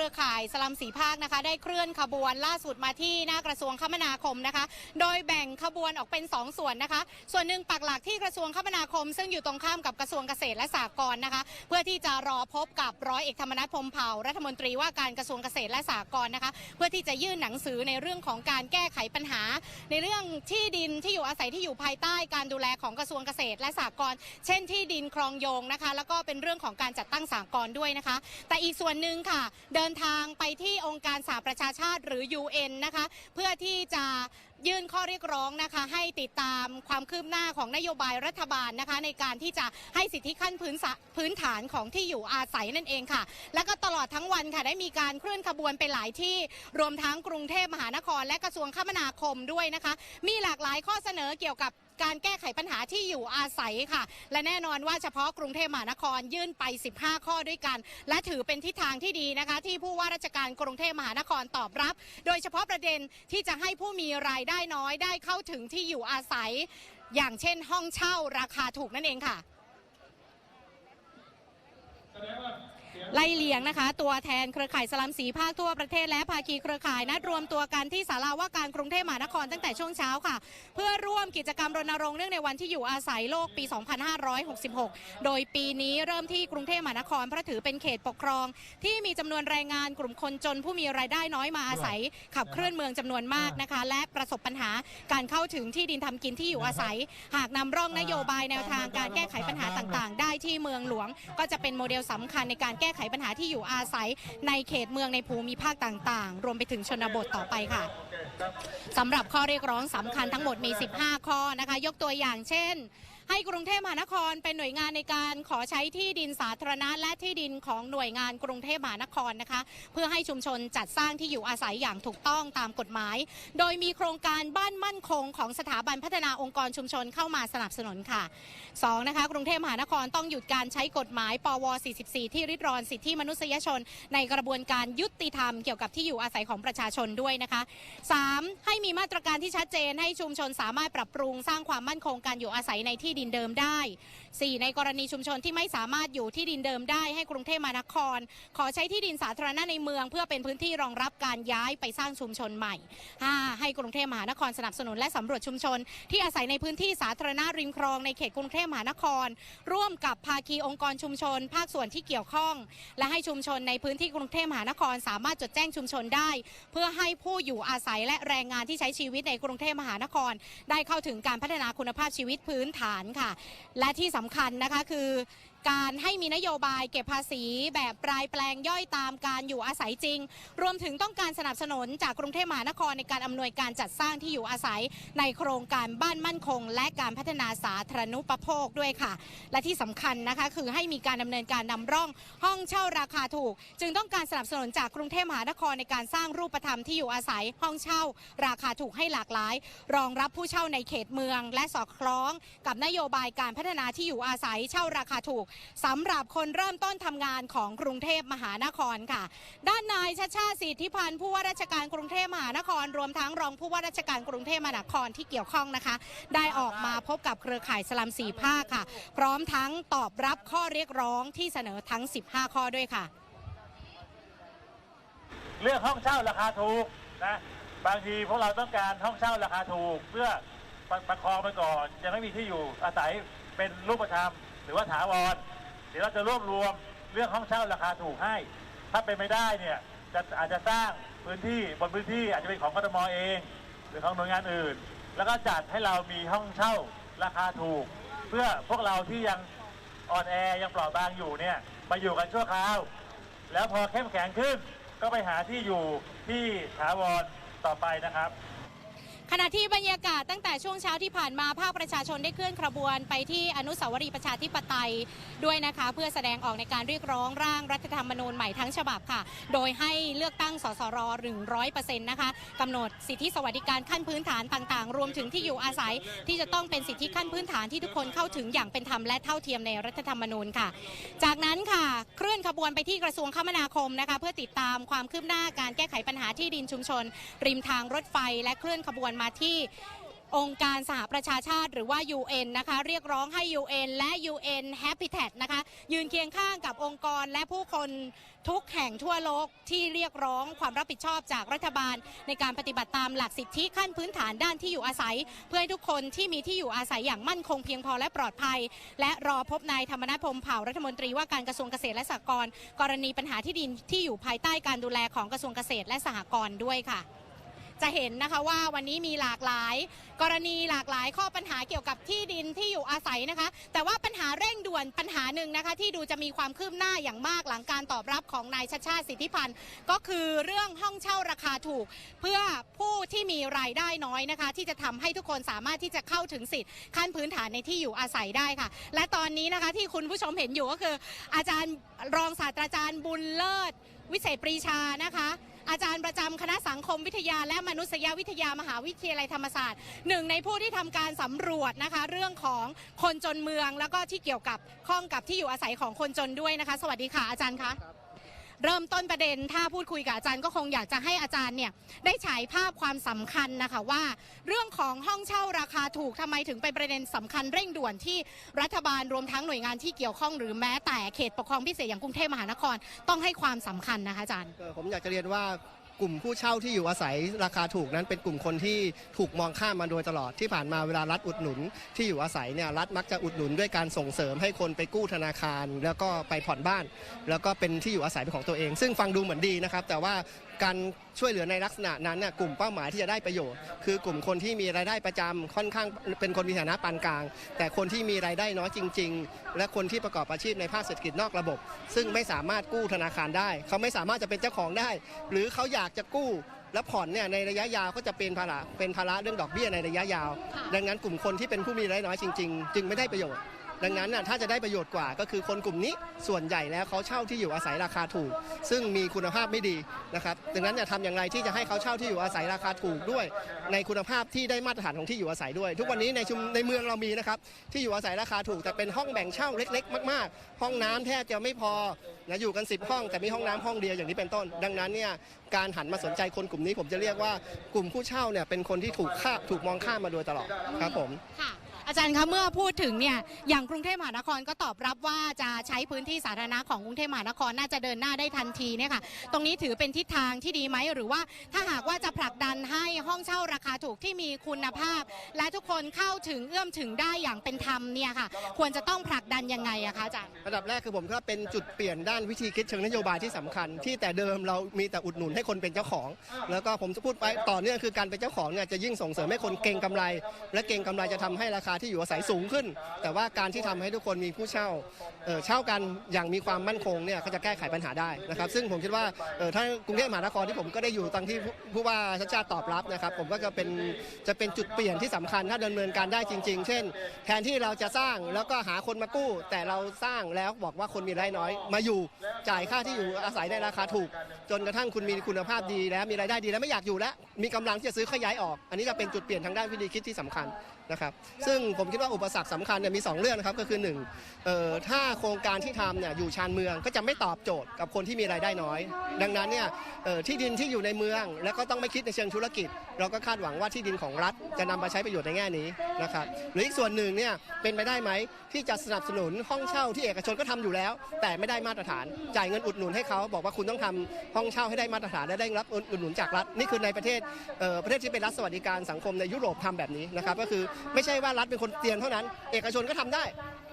รือข่ายสลัมสีภาคนะคะ ได้เคลื่อนขบวนล่าสุดมาที่หน้ากระทรวงคมนาคมนะคะ โดยแบ่งขบวนออกเป็น 2 ส่วนนะคะ ส่วนหนึ่งปักหลักที่กระทรวงคมนาคม ซึ่งอยู่ตรงข้ามกับกระทรวงเกษตรและสหกรณ์นะคะ เพื่อที่จะรอพบกับร้อยเอกธรรมนัฐพรมเผ่ารัฐมนตรีว่าการกระทรวงเกษตรและสหกรณ์นะคะ เพื่อที่จะยื่นหนังสือในเรื่องของการแก้ไขปัญหา ในเรื่องที่ดินที่อยู่อาศัยที่อยู่ภายใต้การดูแลของกระทรวงเกษตรและสหกรณ์เช่นที่ดินคลองโยงนะคะ แล้วก็เป็นเรื่องของการจัดตั้งสหกรณ์ด้วยนะคะ แต่อีกส่วนหนึ่งค่ะเดินทางไปที่องค์การสหประชาชาติหรือ UN นะคะเพื่อที่จะยื่นข้อเรียกร้องนะคะให้ติดตามความคืบหน้าของนโยบายรัฐบาลนะคะในการที่จะให้สิทธิขั้นพื้นพื้นฐานของที่อยู่อาศัยนั่นเองค่ะ แล้วก็ตลอดทั้งวันค่ะได้มีการเคลื่อนขบวนไปหลายที่รวมทั้งกรุงเทพมหานคร และกระทรวงคมนาคมด้วยนะคะ มีหลากหลายข้อเสนอเกี่ยวกับ การแก้ไขปัญหาที่อยู่อาศัยค่ะ และแน่นอนว่าเฉพาะกรุงเทพมหานครยื่นไป 15 ข้อด้วยกัน และถือเป็นทิศทางที่ดีนะคะ ที่ผู้ว่าราชการกรุงเทพมหานครตอบรับ โดยเฉพาะประเด็นที่จะให้ผู้มีรายได้น้อยได้เข้าถึงที่อยู่อาศัย อย่างเช่น ห้องเช่าราคาถูกนั่นเองค่ะ ไล่เลียงนะคะ ตัวแทนเครือข่ายสลัมสีภาคทั่วประเทศและภาคีเครือข่ายนัดรวมตัวกันที่ศาลาว่าการกรุงเทพมหานครตั้งแต่ช่วงเช้าค่ะ เพื่อร่วมกิจกรรมรณรงค์เนื่องในวันที่อยู่อาศัยโลกปี 2566 โดยปีนี้เริ่มที่กรุงเทพมหานครเพราะถือเป็นเขตปกครอง ที่มีจำนวนแรงงานกลุ่มคนจนผู้มีรายได้น้อยมาอาศัย ขับเคลื่อนเมืองจำนวนมากนะคะ และประสบปัญหาการเข้าถึงที่ดินทำกินที่อยู่อาศัย หากนำร่องนโยบายแนวทางการแก้ไขปัญหาต่าง ๆ ได้ที่เมืองหลวง ก็จะเป็นโมเดลสำคัญในการแก้ไขไขปัญหาที่อยู่อาศัยในเขตเมืองในภูมิภาคต่างๆ รวมไปถึงชนบทต่อไปค่ะสำหรับข้อเรียกร้องสำคัญทั้งหมดมี 15 ข้อนะคะ ยกตัวอย่างเช่น ให้กรุงเทพมหานครเป็นหน่วยงานในการขอใช้ที่ดินสาธารณะและที่ดินของหน่วยงานกรุงเทพมหานครนะคะ เพื่อให้ชุมชนจัดสร้างที่อยู่อาศัยอย่างถูกต้องตามกฎหมาย โดยมีโครงการบ้านมั่นคงของสถาบันพัฒนาองค์กรชุมชนเข้ามาสนับสนุนค่ะ 2. นะคะกรุงเทพมหานครต้องหยุดการใช้กฎหมาย ปว 44 ที่ริดรอนสิทธิมนุษยชน ในกระบวนการยุติธรรมเกี่ยวกับที่อยู่อาศัยของประชาชนด้วยนะคะ 3. ให้มีมาตรการที่ชัดเจนให้ชุมชนสามารถปรับปรุงสร้างความมั่นคงการอยู่อาศัยในที่ดินเดิมได้ 4. ในกรณีชุมชนที่ไม่สามารถอยู่ที่ดินเดิมได้ให้กรุงเทพมหานคร ขอใช้ที่ดินสาธารณะในเมือง เพื่อเป็นพื้นที่รองรับการย้ายไปสร้างชุมชนใหม่ 5. ให้กรุงเทพมหานครสนับสนุนและสำรวจชุมชน ที่อาศัยในพื้นที่สาธารณะริมคลองในเขตกรุงเทพมหานคร ร่วมกับภาคีองค์กรชุมชน ภาคส่วนที่เกี่ยวข้อง และให้ชุมชนในพื้นที่กรุงเทพมหานคร สามารถจดแจ้งชุมชนได้ เพื่อให้ผู้อยู่อาศัยและแรงงานที่ใช้ชีวิตในกรุงเทพมหานคร ได้เข้าถึงการพัฒนาคุณภาพชีวิตพื้นฐานค่ะ และที่สำคัญนะคะคือ การให้มีนโยบายเก็บภาษีแบบปลายแปลงย่อยตามการอยู่อาศัยจริง รวมถึงต้องการสนับสนุนจากกรุงเทพมหานครในการอำนวยการจัดสร้างที่อยู่อาศัยในโครงการบ้านมั่นคง และการพัฒนาสาธารณูปโภคด้วยค่ะ และที่สำคัญนะคะคือให้มีการดำเนินการนำร่องห้องเช่าราคาถูก จึงต้องการสนับสนุนจากกรุงเทพมหานครในการสร้างรูปธรรมที่อยู่อาศัยห้องเช่า ราคาถูกให้หลากหลาย รองรับผู้เช่าในเขตเมือง และสอดคล้อง กับนโยบายการพัฒนาที่อยู่อาศัยเช่าราคาถูกสำหรับคนเริ่มต้นทำงานของกรุงเทพมหานครค่ะ ด้านนายชาชาติสิทธิพันธ์ผู้ว่าราชการกรุงเทพมหานคร รวมทั้งรองผู้ว่าราชการกรุงเทพมหานครที่เกี่ยวข้องนะคะ ได้ออกมาพบกับเครือข่ายสลัมสีภาคค่ะ พร้อมทั้งตอบรับข้อเรียกร้องที่เสนอทั้ง 15 ข้อด้วยค่ะ เรื่องห้องเช่าราคาถูกนะบางทีพวกเราต้องการห้องเช่าราคาถูกเพื่อประคองไปก่อนยังไม่มีที่อยู่อาศัยเป็นรูปธรรม รือว่าถาวรเดี๋ยวเราจะรวบรวมเรื่องห้องเช่าราคาถูกให้ ถ้าเป็นไม่ได้เนี่ยจะอาจจะสร้างพื้นที่บนพื้นที่อาจจะเป็นของกทมเอง หรือของหน่วยงานอื่น แล้วก็จัดให้เรามีห้องเช่าราคาถูก เพื่อพวกเราที่ยังอ่อนแอยังเปราะบางอยู่เนี่ยมาอยู่กันชั่วคราว แล้วพอเข้มแข็งขึ้นก็ไปหาที่อยู่ที่ถาวรต่อไปนะครับ ขณะที่บรรยากาศตั้งแต่ช่วงเช้าที่ผ่านมาภาคประชาชนได้เคลื่อนขบวนไปที่อนุสาวรีย์ประชาธิปไตยด้วยนะคะ เพื่อแสดงออกในการเรียกร้องร่างรัฐธรรมนูญใหม่ทั้งฉบับค่ะ โดยให้เลือกตั้งสสร100%นะคะกำหนดสิทธิสวัสดิการขั้นพื้นฐานต่างๆ รวมถึงที่อยู่อาศัยที่จะต้องเป็นสิทธิขั้นพื้นฐานที่ทุกคนเข้าถึงอย่างเป็นธรรมและเท่าเทียมในรัฐธรรมนูญค่ะ จากนั้นค่ะ เคลื่อนขบวนไปที่กระทรวงคมนาคมนะคะ เพื่อติดตามความคืบหน้าการแก้ไขปัญหาที่ดินชุมชน ริมทางรถไฟและเคลื่อนขบวนมาที่องค์การสหประชาชาติหรือว่า UN นะคะ เรียกร้องให้ UN และ UN Habitat นะคะ ยืนเคียงข้างกับองค์กรและผู้คนทุกแห่งทั่วโลกที่เรียกร้องความรับผิดชอบจากรัฐบาล ในการปฏิบัติตามหลักสิทธิขั้นพื้นฐานด้านที่อยู่อาศัย เพื่อให้ทุกคนที่มีที่อยู่อาศัยอย่างมั่นคงเพียงพอและปลอดภัย และรอพบนายธรรมนัฐพรมเผ่ารัฐมนตรีว่าการกระทรวงเกษตรและสหกรณ์กรณีปัญหาที่ดินที่อยู่ภายใต้การดูแลของกระทรวงเกษตรและสหกรณ์ด้วยค่ะ จะเห็นนะคะว่าวันนี้มีหลากหลาย กรณีหลากหลายข้อปัญหาเกี่ยวกับที่ดินที่อยู่อาศัยนะคะ แต่ว่าปัญหาเร่งด่วนปัญหาหนึ่งนะคะที่ดูจะมีความคืบหน้าอย่างมากหลังการตอบรับของนายชาชาติสิทธิพันธ์ก็คือเรื่องห้องเช่าราคาถูก เพื่อผู้ที่มีรายได้น้อยนะคะ ที่จะทำให้ทุกคนสามารถที่จะเข้าถึงสิทธิ์ขั้นพื้นฐานในที่อยู่อาศัยได้ค่ะ และตอนนี้นะคะที่คุณผู้ชมเห็นอยู่ก็คือ อาจารย์รองศาสตราจารย์บุญเลิศวิเศษปรีชานะคะ อาจารย์ประจำคณะสังคมวิทยา และมนุษยวิทยามหาวิทยาลัยธรรมศาสตร์หนึ่งในผู้ที่ทำการสำรวจนะคะเรื่องของคนจนเมืองแล้วก็ที่เกี่ยวกับข้องกับที่อยู่อาศัยของคนจนด้วยนะคะ สวัสดีค่ะอาจารย์คะ เริ่มต้นประเด็นถ้าพูดคุยกับอาจารย์ก็คงอยากจะให้อาจารย์เนี่ยได้ฉายภาพความสำคัญนะคะว่า เรื่องของห้องเช่าราคาถูกทำไมถึงเป็นประเด็นสำคัญเร่งด่วนที่รัฐบาลรวมทั้งหน่วยงานที่เกี่ยวข้องหรือแม้แต่เขตปกครองพิเศษอย่างกรุงเทพมหานครต้องให้ความสำคัญนะคะอาจารย์ผมอยากจะเรียนว่า กลุ่มผู้เช่าที่อยู่อาศัยราคาถูกนั้นเป็นกลุ่มคนที่ถูกมองข้ามมาโดยตลอดที่ผ่านมาเวลารัฐอุดหนุน ที่อยู่อาศัยเนี่ยรัฐมักจะอุดหนุนด้วยการส่งเสริมให้คนไปกู้ธนาคาร แล้วก็ไปผ่อนบ้าน แล้วก็เป็นที่อยู่อาศัยเป็นของตัวเอง ซึ่งฟังดูเหมือนดีนะครับแต่ว่า การช่วยเหลือในลักษณะนั้นเนี่ยกลุ่มเป้าหมายที่จะได้ประโยชน์ คือกลุ่มคนที่มีรายได้ประจำค่อนข้างเป็นคนมีฐานะปานกลาง แต่คนที่มีรายได้น้อยจริง ๆ และคนที่ประกอบอาชีพในภาคเศรษฐกิจนอกระบบ ซึ่งไม่สามารถกู้ธนาคารได้ เขาไม่สามารถจะเป็นเจ้าของได้ หรือเขาอยากจะกู้และผ่อนเนี่ยในระยะยาวก็จะเป็นภาระเป็นภาระเรื่องดอกเบี้ยในระยะยาว ดังนั้นกลุ่มคนที่เป็นผู้มีรายได้น้อยจริง ๆ จึงไม่ได้ประโยชน์ ดังนั้นน่ะถ้าจะได้ประโยชน์กว่าก็คือคนกลุ่มนี้ส่วนใหญ่แล้วเขาเช่าที่อยู่อาศัยราคาถูก ซึ่งมีคุณภาพไม่ดีนะครับดังนั้นเนี่ยทำอย่างไรที่จะให้เขาเช่าที่อยู่อาศัยราคาถูกด้วย ในคุณภาพที่ได้มาตรฐานของที่อยู่อาศัยด้วย ทุกวันนี้ในชุมในเมืองเรามีนะครับที่อยู่อาศัยราคาถูก แต่เป็นห้องแบ่งเช่าเล็ก ๆ มาก ๆ ห้องน้ำแทบจะไม่พอนะอยู่กัน 10 ห้อง แต่มีห้องน้ำห้องเดียวอย่างนี้เป็นต้น ดังนั้นเนี่ยการหันมาสนใจคนกลุ่มนี้ผมจะเรียกว่ากลุ่มผู้เช่าเนี่ยเป็นคนที่ถูกค่าถูกมองข้ามมาโดยตลอดครับผมค่ะ อาจารย์คะเมื่อพูดถึงเนี่ยอย่างกรุงเทพมหานครก็ตอบรับว่าจะใช้พื้นที่สาธารณะของกรุงเทพมหานครน่าจะเดินหน้าได้ทันทีเนี่ยค่ะตรงนี้ถือเป็นทิศทางที่ดีไหมหรือว่าถ้าหากว่าจะผลักดันให้ห้องเช่าราคาถูกที่มีคุณภาพ และทุกคนเข้าถึงเอื้อมถึงได้อย่างเป็นธรรมเนี่ยค่ะควรจะต้องผลักดันยังไงอะคะอาจารย์อันดับแรกคือผมก็เป็นจุดเปลี่ยนด้านวิธีคิดเชิงนโยบายที่สำคัญ ที่แต่เดิมเรามีแต่อุดหนุนให้คนเป็นเจ้าของ แล้วก็ผมจะพูดไปต่อเนื่องคือการเป็นเจ้าของเนี่ยจะยิ่งส่งเสริมให้คนเก่งกำไร และเก่งกำไรจะทำให้ราคาที่อยู่อาศัยสูงขึ้น แต่ว่าการที่ทำให้ทุกคนมีผู้เช่าเช่ากันอย่างมีความมั่นคงเนี่ยก็จะแก้ไขปัญหาได้นะครับ ซึ่งผมคิดว่าถ้ากรุงเทพมหานครที่ผมก็ได้อยู่ตอนที่ผู้ว่าชาติชาติตอบรับนะครับ ผมก็จะเป็นจะเป็นจุดเปลี่ยนที่สำคัญถ้าดำเนินการได้จริง ๆ เช่น แทนที่เราจะสร้างแล้วก็หาคนมากู้ แต่เราสร้างแล้วบอกว่าคนมีรายน้อย มาอยู่จ่ายค่าที่อยู่อาศัยในราคาถูก จนกระทั่งคุณมีคุณภาพดีแล้วมีรายได้ดีแล้วไม่อยากอยู่แล้ว มีกำลังที่จะซื้อขยายออก อันนี้จะเป็นจุดเปลี่ยนทางด้านวิธีคิดที่สำคัญนะครับ ซึ่งผมคิดว่าอุปสรรคสำคัญเนี่ยมี 2 เรื่องนะครับก็คือ1เอ่อถ้าโครงการที่ทำเนี่ยอยู่ชานเมืองก็จะไม่ตอบโจทย์กับคนที่มีรายได้น้อย ดังนั้นเนี่ยเอ่อที่ดินที่อยู่ในเมือง แล้วก็ต้องไม่คิดในเชิงธุรกิจ เราก็คาดหวังว่าที่ดินของรัฐจะนำมาใช้ประโยชน์ในแง่นี้นะครับหรืออีกส่วนหนึ่งเนี่ยเป็นไปได้ไหมที่จะสนับสนุนห้องเช่าที่เอกชนก็ทำอยู่แล้ว แต่ไม่ได้มาตรฐาน จ่ายเงินอุดหนุนให้เขาบอกว่าคุณต้องทำห้องเช่าให้ได้มาตรฐานและได้รับอุดหนุนจากรัฐนี่คือในประเทศเอ่อประเทศที่เป็นรัฐสวัสดิการสังคมในยุโรปทำแบบนี้นะครับก็คือไม่ใช่ว่ารัฐเป็นคนเตียนเท่านั้น เอกชนก็ทำได้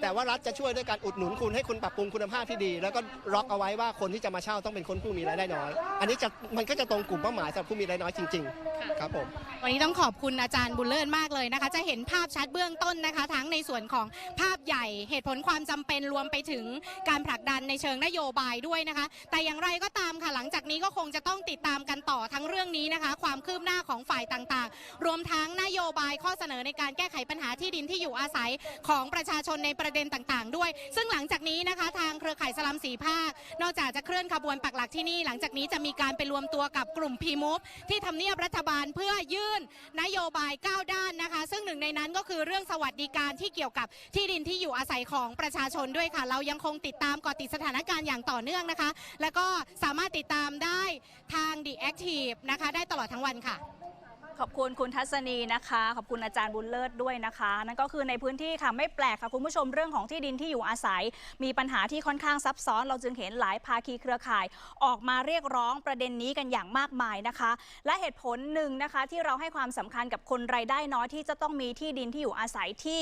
แต่ว่ารัฐจะช่วยด้วยการอุดหนุนคุณให้คุณปรับปรุงคุณภาพที่ดี แล้วก็ล็อกเอาไว้ว่าคนที่จะมาเช่าต้องเป็นคนผู้มีรายได้น้อย อันนี้จะมันก็จะตรงกลุ่มเป้าหมายสำหรับผู้มีรายน้อยจริงๆครับผมวันนี้ต้องขอบคุณอาจารย์บุญเลิศมากเลยนะคะ จะเห็นภาพชัดเบื้องต้นนะคะ ทั้งในส่วนของภาพใหญ่เหตุผลความจำเป็นรวมไปถึงการผลักดันในเชิงนโยบายด้วยนะคะ แต่อย่างไรก็ตามค่ะหลังจากนี้ก็คงจะต้องติดตามกันต่อทั้งเรื่องนี้นะคะ ความคืบหน้าของฝ่ายต่างๆ รวมทั้งนโยบายข้อเสนอในการแก้ไขปัญหาที่ดินที่อยู่อาศัยของประชาชนในประเด็นต่าง ๆ ด้วย ซึ่งหลังจากนี้นะคะทางเครือข่ายสลัมสีภาค นอกจากจะเคลื่อนขบวนปักหลักที่นี่ หลังจากนี้จะมีการไปรวมตัวกับกลุ่มพีมูฟที่ทำเนียบรัฐบาลเพื่อยื่นนโยบาย 9 ด้านนะคะ ซึ่งหนึ่งในนั้นก็คือเรื่องสวัสดิการที่เกี่ยวกับที่ดินที่อยู่อาศัยของประชาชนด้วยค่ะ เรายังคงติดตามเกาะติดสถานการณ์อย่างต่อเนื่องนะคะ แล้วก็สามารถติดตามได้ทาง The Active นะคะ ได้ตลอดทั้งวันค่ะ ขอบคุณคุณทัศนีนะคะ ขอบคุณอาจารย์บุญเลิศด้วยนะคะ นั่นก็คือในพื้นที่ค่ะไม่แปลกค่ะคุณผู้ชมเรื่องของที่ดินที่อยู่อาศัย มีปัญหาที่ค่อนข้างซับซ้อน เราจึงเห็นหลายภาคีเครือข่าย ออกมาเรียกร้องประเด็นนี้กันอย่างมากมายนะคะ และเหตุผลหนึ่งนะคะที่เราให้ความสำคัญกับคนรายได้น้อยที่จะต้องมีที่ดินที่อยู่อาศัยที่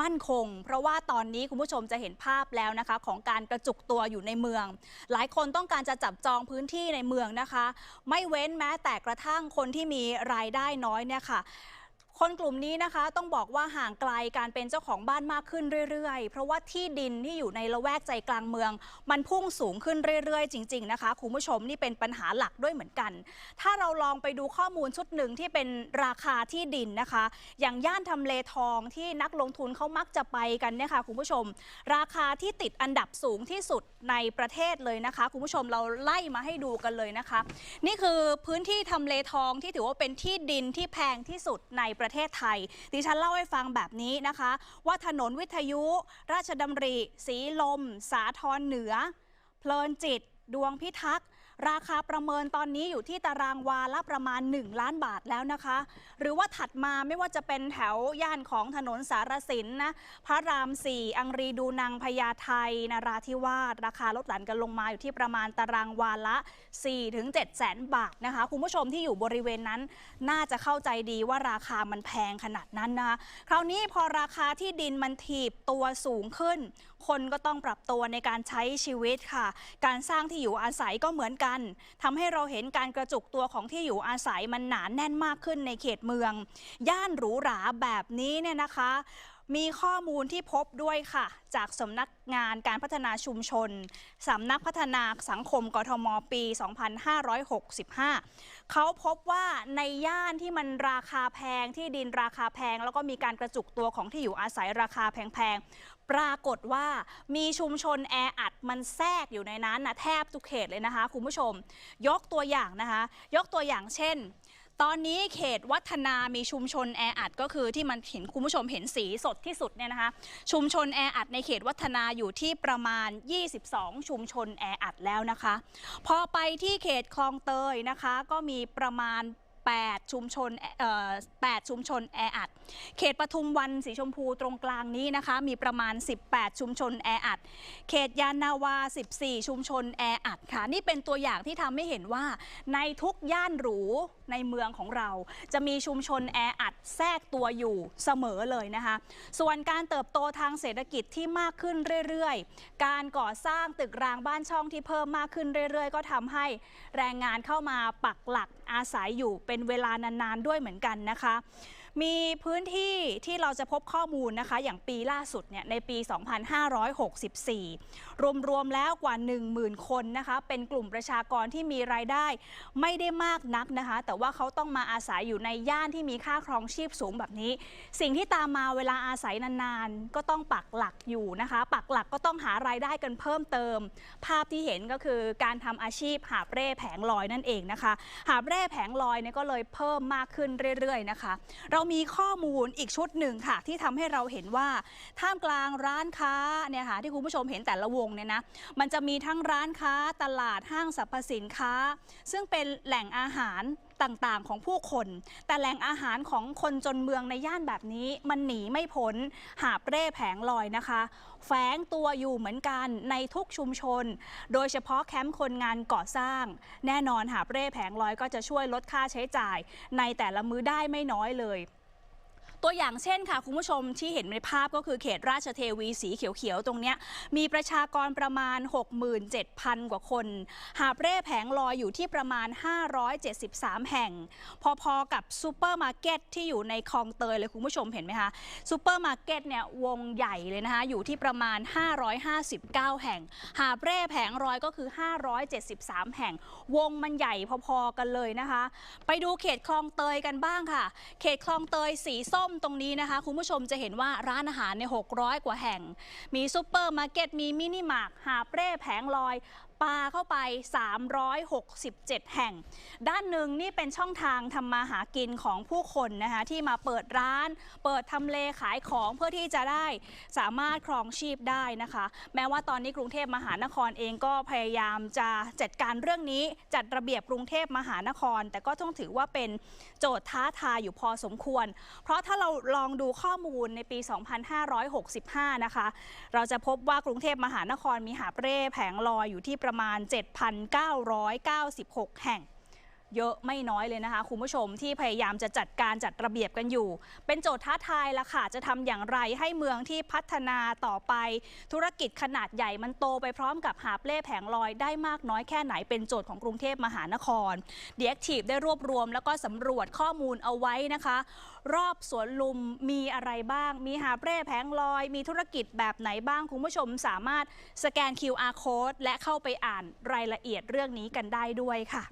มั่นคง เพราะว่าตอนนี้คุณผู้ชมจะเห็นภาพแล้วนะคะ ของการกระจุกตัวอยู่ในเมือง หลายคนต้องการจะจับจองพื้นที่ในเมืองนะคะ ไม่เว้นแม้แต่กระทั่งคนที่มีรายได้น้อยเนี่ยค่ะ คนกลุ่มนี้นะคะต้องบอกว่าห่างไกลการเป็นเจ้าของบ้านมากขึ้นเรื่อยๆ เพราะว่าที่ดินที่อยู่ในละแวกใจกลางเมือง มันพุ่งสูงขึ้นเรื่อย ๆ จริง ๆ นะคะคุณผู้ชมนี่เป็นปัญหาหลักด้วยเหมือนกัน ถ้าเราลองไปดูข้อมูลชุดหนึ่งที่เป็นราคาที่ดินนะคะ อย่างย่านทำเลทองที่นักลงทุนเขามักจะไปกันเนี่ยค่ะคุณผู้ชม ราคาที่ติดอันดับสูงที่สุดในประเทศเลยนะคะ คุณผู้ชมเราไล่มาให้ดูกันเลยนะคะ นี่คือพื้นที่ทำเลทองที่ถือว่าเป็นที่ดินที่แพงที่สุดในประประเทศไทย ดิฉันเล่าให้ฟังแบบนี้นะคะ ว่าถนนวิทยุ ราชดำริ สีลม สาทรเหนือ เพลินจิต ดวงพิทักษ์ ราคาประเมินตอนนี้อยู่ที่ตารางวาละประมาณ 1 ล้านบาทแล้วนะคะ หรือว่าถัดมาไม่ว่าจะเป็นแถวย่านของถนนสารสินนะพระราม4อังรีดูนังพญาไทยนาราธิวาสราคาลดหลั่นกันลงมาอยู่ที่ประมาณตารางวาละ 4-7แสนบาทนะคะ คุณผู้ชมที่อยู่บริเวณนั้น น่าจะเข้าใจดีว่าราคามันแพงขนาดนั้นนะคะคราวนี้พอราคาที่ดินมันถีบตัวสูงขึ้น คนก็ต้องปรับตัวในการใช้ชีวิตค่ะ การสร้างที่อยู่อาศัยก็เหมือนกันทำให้เราเห็นการกระจุกตัวของที่อยู่อาศัยมันหนานแน่นมากขึ้นในเขตเมือง ย่านหรูหราแบบนี้เนี่ยนะคะมีข้อมูลที่พบด้วยค่ะ จากสำนักงานการพัฒนาชุมชนสำนักพัฒนาสังคมกทมปี 2565 เขาพบว่าในย่านที่มันราคาแพงที่ดินราคาแพง แล้วก็มีการกระจุกตัวของที่อยู่อาศัยราคาแพง ปรากฏว่ามีชุมชนแออัดมันแทรกอยู่ในนั้นนะแทบทุกเขตเลยนะคะ คุณผู้ชม ยกตัวอย่างนะคะ ยกตัวอย่างเช่น ตอนนี้เขตวัฒนามีชุมชนแออัดก็คือที่มันเห็นคุณผู้ชมเห็นสีสดที่สุดเนี่ยนะคะ ชุมชนแออัดในเขตวัฒนาอยู่ที่ประมาณ 22 ชุมชนแออัดแล้วนะคะ พอไปที่เขตคลองเตยนะคะ ก็มีประมาณ 8 ชุมชนเอ่อ8ชุมชนแออัด เขตปทุมวันสีชมพูตรงกลางนี้นะคะ มีประมาณ 18 ชุมชนแออัด เขตยานนาวา 14 ชุมชนแออัดค่ะ นี่เป็นตัวอย่างที่ทำให้เห็นว่าในทุกย่านหรูในเมืองของเรา จะมีชุมชนแออัดแทรกตัวอยู่เสมอเลยนะคะ ส่วนการเติบโตทางเศรษฐกิจที่มากขึ้นเรื่อยๆ การก่อสร้างตึกรางบ้านช่องที่เพิ่มมากขึ้นเรื่อยๆ ก็ทำให้แรงงานเข้ามาปักหลักอาศัยอยู่เป็นเป็นเวลานานๆด้วยเหมือนกันนะคะ มีพื้นที่ที่เราจะพบข้อมูลนะคะ อย่างปีล่าสุดเนี่ยในปี 2564 รวมๆแล้วกว่า 10,000 คนนะคะ เป็นกลุ่มประชากรที่มีรายได้ไม่ได้มากนักนะคะ แต่ว่าเขาต้องมาอาศัยอยู่ในย่านที่มีค่าครองชีพสูงแบบนี้ สิ่งที่ตามมาเวลาอาศัยนานๆ ก็ต้องปักหลักอยู่นะคะ ปักหลักก็ต้องหารายได้กันเพิ่มเติม ภาพที่เห็นก็คือการทำอาชีพหาบเร่แผงลอยนั่นเองนะคะ หาบเร่แผงลอยเนี่ยก็เลยเพิ่มมากขึ้นเรื่อยๆนะคะ เรามีข้อมูลอีกชุดหนึ่งค่ะ ที่ทำให้เราเห็นว่าท่ามกลางร้านค้าเนี่ยค่ะที่คุณผู้ชมเห็นแต่ละวงเนี่ยนะมันจะมีทั้งร้านค้าตลาดห้างสรรพสินค้า ซึ่งเป็นแหล่งอาหารต่างๆ ของผู้คน แต่แหล่งอาหารของคนจนเมืองในย่านแบบนี้ มันหนีไม่พ้นหาบเร่แผงลอยนะคะ แฝงตัวอยู่เหมือนกันในทุกชุมชน โดยเฉพาะแคมป์คนงานก่อสร้าง แน่นอนหาบเร่แผงลอยก็จะช่วยลดค่าใช้จ่าย ในแต่ละมื้อได้ไม่น้อยเลย ตัวอย่างเช่นค่ะ คุณผู้ชมที่เห็นในภาพก็คือเขตราชเทวีสีเขียวๆ ตรงนี้มีประชากรประมาณ 67,000 กว่าคน หาบเร่แผงลอยอยู่ที่ประมาณ 573 แห่ง พอๆกับซูเปอร์มาร์เก็ตที่อยู่ในคลองเตยเลยคุณผู้ชมเห็นไหมคะซูเปอร์มาร์เก็ตเนี่ยวงใหญ่เลยนะคะอยู่ที่ประมาณ 559 แห่ง หาบเร่แผงลอยก็คือ 573 แห่ง วงมันใหญ่พอๆกันเลยนะคะ ไปดูเขตคลองเตยกันบ้างค่ะ เขตคลองเตยสีส้มตรงนี้นะคะ คุณผู้ชมจะเห็นว่าร้านอาหารใน 600 กว่าแห่ง มีซูเปอร์มาร์เก็ตมีมินิมาร์ทหาเปร่แผงลอย ปาเข้าไป 367 แห่ง ด้านหนึ่งนี่เป็นช่องทางทำมาหากินของผู้คนนะคะที่มาเปิดร้าน เปิดทำเลขายของเพื่อที่จะได้สามารถครองชีพได้นะคะ แม้ว่าตอนนี้กรุงเทพมหานครเองก็พยายามจะจัดการเรื่องนี้จัดระเบียบกรุงเทพมหานคร แต่ก็ต้องถือว่าเป็นโจทย์ท้าทายอยู่พอสมควร เพราะถ้าเราลองดูข้อมูลในปี 2565 นะคะ เราจะพบว่ากรุงเทพมหานครมีหาบเร่แผงลอยอยู่ที่ประมาณ 7,996 แห่ง เยอะไม่น้อยเลยนะคะคุณผู้ชมที่พยายามจะจัดการจัดระเบียบกันอยู่ เป็นโจทย์ท้าทายละค่ะ จะทำอย่างไรให้เมืองที่พัฒนาต่อไป ธุรกิจขนาดใหญ่มันโตไปพร้อมกับหาบเล่แผงลอยได้มากน้อยแค่ไหนเป็นโจทย์ของกรุงเทพมหานคร d ดี a c t i v e ได้รวบรวม แล้วก็สำรวจข้อมูลเอาไว้นะคะ รอบสวนลุมมีอะไรบ้าง มีหาเร่แผงลอย มีธุรกิจแบบไหนบ้างคุณผู้ชมสามารถสแกน QR code และเข้าไปอ่านรายละเอียดเรื่องนี้กันได้ด้วยค่ะ